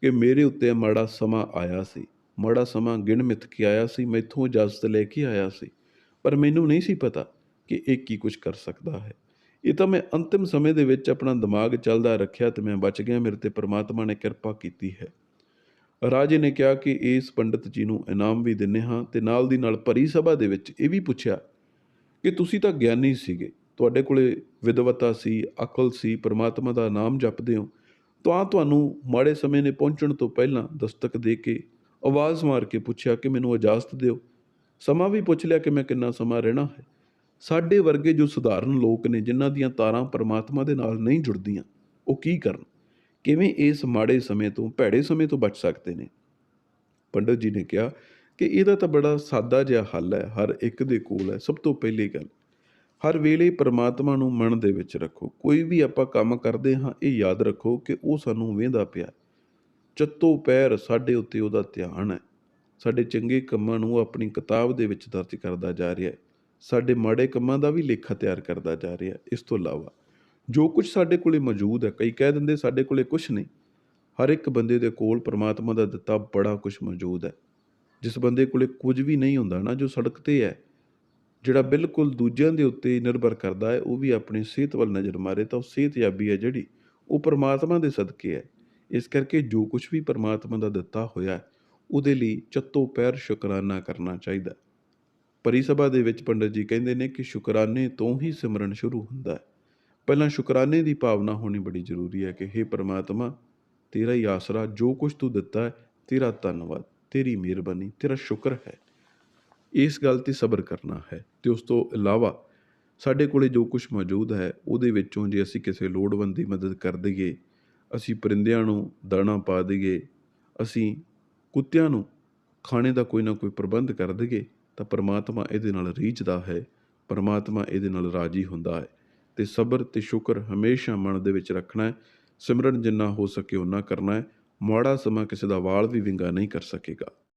ਕਿ ਮੇਰੇ ਉੱਤੇ ਮਾੜਾ ਸਮਾਂ ਆਇਆ ਸੀ। ਮਾੜਾ ਸਮਾਂ ਗਿਣ ਮਿਥ ਕੇ ਆਇਆ ਸੀ, ਮੈਥੋਂ ਇਜਾਜ਼ਤ ਲੈ ਕੇ ਆਇਆ ਸੀ। ਪਰ ਮੈਨੂੰ ਨਹੀਂ ਸੀ ਪਤਾ ਕਿ ਇਹ ਕੀ ਕੁਝ ਕਰ ਸਕਦਾ ਹੈ। ਇਹ ਤਾਂ ਮੈਂ ਅੰਤਿਮ ਸਮੇਂ ਦੇ ਵਿੱਚ ਆਪਣਾ ਦਿਮਾਗ ਚੱਲਦਾ ਰੱਖਿਆ ਤੇ ਮੈਂ ਬਚ ਗਿਆ, ਮੇਰੇ ਤੇ ਪ੍ਰਮਾਤਮਾ ਨੇ ਕਿਰਪਾ ਕੀਤੀ ਹੈ। ਰਾਜੇ ਨੇ ਕਿਹਾ ਕਿ ਇਸ ਪੰਡਿਤ ਜੀ ਨੂੰ ਇਨਾਮ ਵੀ ਦਿੰਨੇ ਹਾਂ ਤੇ ਨਾਲ ਦੀ ਨਾਲ ਭਰੀ ਸਭਾ ਦੇ ਵਿੱਚ ਇਹ ਵੀ ਪੁੱਛਿਆ ਕਿ ਤੁਸੀਂ ਤਾਂ ਗਿਆਨੀ ਸੀਗੇ ਤੁਹਾਡੇ ਕੋਲੇ ਵਿਦਵਤਾ ਸੀ, ਅਕਲ ਸੀ, ਪਰਮਾਤਮਾ ਦਾ ਨਾਮ ਜਪਦੇ ਹੋ, ਤਾਂ ਤੁਹਾਨੂੰ ਮਾੜੇ ਸਮੇਂ ਨੇ ਪਹੁੰਚਣ ਤੋਂ ਪਹਿਲਾਂ ਦਸਤਕ ਦੇ ਕੇ ਆਵਾਜ਼ ਮਾਰ ਕੇ ਪੁੱਛਿਆ ਕਿ ਮੈਨੂੰ ਇਜਾਜ਼ਤ ਦਿਓ। ਸਮਾਂ ਵੀ ਪੁੱਛ ਲਿਆ ਕਿ ਮੈਂ ਕਿੰਨਾ ਸਮਾਂ ਰਹਿਣਾ ਹੈ। ਸਾਡੇ ਵਰਗੇ ਜੋ ਸਧਾਰਨ ਲੋਕ ਨੇ, ਜਿਨ੍ਹਾਂ ਦੀਆਂ ਤਾਰਾਂ ਪਰਮਾਤਮਾ ਦੇ ਨਾਲ ਨਹੀਂ ਜੁੜਦੀਆਂ, ਉਹ ਕੀ ਕਰਨ? ਕਿਵੇਂ ਇਸ ਮਾੜੇ ਸਮੇਂ ਤੋਂ, ਭੈੜੇ ਸਮੇਂ ਤੋਂ ਬਚ ਸਕਦੇ ਨੇ? ਪੰਡਤ ਜੀ ਨੇ ਕਿਹਾ ਕਿ ਇਹਦਾ ਤਾਂ ਬੜਾ ਸਾਦਾ ਜਿਹਾ ਹੱਲ ਹੈ, ਹਰ ਇੱਕ ਦੇ ਕੋਲ ਹੈ, ਸਭ ਤੋਂ ਪਹਿਲੀ ਗੱਲ। ਹਰ ਵੇਲੇ ਪਰਮਾਤਮਾ ਨੂੰ ਮਨ ਦੇ ਵਿੱਚ ਰੱਖੋ। ਕੋਈ ਵੀ ਆਪਾਂ ਕੰਮ ਕਰਦੇ ਹਾਂ, ਇਹ ਯਾਦ ਰੱਖੋ ਕਿ ਉਹ ਸਾਨੂੰ ਵੇਂਦਾ ਪਿਆ। ਚੱਤੋ ਪੈਰ ਸਾਡੇ ਉੱਤੇ ਉਹਦਾ ਧਿਆਨ ਹੈ। ਸਾਡੇ ਚੰਗੇ ਕੰਮਾਂ ਨੂੰ ਉਹ ਆਪਣੀ ਕਿਤਾਬ ਦੇ ਵਿੱਚ ਦਰਜ ਕਰਦਾ ਜਾ ਰਿਹਾ ਹੈ। ਸਾਡੇ ਮਾੜੇ ਕੰਮਾਂ ਦਾ ਵੀ ਲੇਖਾ ਤਿਆਰ ਕਰਦਾ ਜਾ ਰਿਹਾ ਇਸ ਤੋਂ ਇਲਾਵਾ ਜੋ ਕੁਝ ਸਾਡੇ ਕੋਲੇ ਮੌਜੂਦ ਹੈ, ਕਈ ਕਹਿ ਦਿੰਦੇ ਸਾਡੇ ਕੋਲੇ ਕੁਝ ਨਹੀਂ। ਹਰ ਇੱਕ ਬੰਦੇ ਦੇ ਕੋਲ ਪ੍ਰਮਾਤਮਾ ਦਾ ਦਿੱਤਾ ਬੜਾ ਕੁਝ ਮੌਜੂਦ ਹੈ। ਜਿਸ ਬੰਦੇ ਕੋਲੇ ਕੁਝ ਵੀ ਨਹੀਂ ਹੁੰਦਾ ਨਾ, ਜੋ ਸੜਕ ਤੇ ਹੈ ਜਿਹੜਾ ਬਿਲਕੁਲ ਦੂਜਿਆਂ ਦੇ ਉੱਤੇ ਨਿਰਭਰ ਕਰਦਾ ਹੈ, ਉਹ ਵੀ ਆਪਣੀ ਸਿਹਤ ਵੱਲ ਨਜ਼ਰ ਮਾਰੇ ਤਾਂ ਉਹ ਸਿਹਤਯਾਬੀ ਹੈ ਜਿਹੜੀ, ਉਹ ਪਰਮਾਤਮਾ ਦੇ ਸਦਕੇ ਹੈ। ਇਸ ਕਰਕੇ ਜੋ ਕੁਝ ਵੀ ਪਰਮਾਤਮਾ ਦਾ ਦਿੱਤਾ ਹੋਇਆ ਉਹਦੇ ਲਈ ਚੱਤੋ ਪੈਰ ਸ਼ੁਕਰਾਨਾ ਕਰਨਾ ਚਾਹੀਦਾ। ਪਰੀ ਸਭਾ ਦੇ ਵਿੱਚ ਪੰਡਤ ਜੀ ਕਹਿੰਦੇ ਨੇ ਕਿ ਸ਼ੁਕਰਾਨੇ ਤੋਂ ਹੀ ਸਿਮਰਨ ਸ਼ੁਰੂ ਹੁੰਦਾ ਹੈ। ਪਹਿਲਾਂ ਸ਼ੁਕਰਾਨੇ ਦੀ ਭਾਵਨਾ ਹੋਣੀ ਬੜੀ ਜ਼ਰੂਰੀ ਹੈ ਕਿ हे ਪਰਮਾਤਮਾ, ਤੇਰਾ ਹੀ ਆਸਰਾ ਜੋ ਕੁਝ ਤੂੰ ਦਿੱਤਾ ਹੈ, ਤੇਰਾ ਧੰਨਵਾਦ, ਤੇਰੀ ਮਿਹਰਬਾਨੀ, ਤੇਰਾ ਸ਼ੁਕਰ ਹੈ। ਇਸ ਗੱਲ ਤੇ ਸਬਰ ਕਰਨਾ ਹੈ ਅਤੇ ਉਸ ਤੋਂ ਇਲਾਵਾ ਸਾਡੇ ਕੋਲ ਜੋ ਕੁਝ ਮੌਜੂਦ ਹੈ, ਉਹਦੇ ਵਿੱਚੋਂ ਜੇ ਅਸੀਂ ਕਿਸੇ ਲੋੜਵੰਦ ਦੀ ਮਦਦ ਕਰ ਦਈਏ, ਅਸੀਂ ਪਰਿੰਦਿਆਂ ਨੂੰ ਦਾਣਾ ਪਾ ਦਈਏ, ਅਸੀਂ ਕੁੱਤਿਆਂ ਨੂੰ ਖਾਣੇ ਦਾ ਕੋਈ ਨਾ ਕੋਈ ਪ੍ਰਬੰਧ ਕਰ ਦਈਏ, ਤਾਂ ਪਰਮਾਤਮਾ ਇਹਦੇ ਨਾਲ ਰੀਝਦਾ ਹੈ, ਪਰਮਾਤਮਾ ਇਹਦੇ ਨਾਲ ਰਾਜੀ ਹੁੰਦਾ ਹੈ ਤੇ ਸਬਰ ਤੇ ਸ਼ੁਕਰ ਹਮੇਸ਼ਾ ਮਨ ਦੇ ਵਿੱਚ ਰੱਖਣਾ ਹੈ, ਸਿਮਰਨ ਜਿੰਨਾ ਹੋ ਸਕੇ ਉਨਾ ਕਰਨਾ ਹੈ, ਮਾੜਾ ਸਮਾਂ ਕਿਸੇ ਦਾ ਵਾਲ ਵੀ ਵਿੰਗਾ ਨਹੀਂ ਕਰ ਸਕੇਗਾ।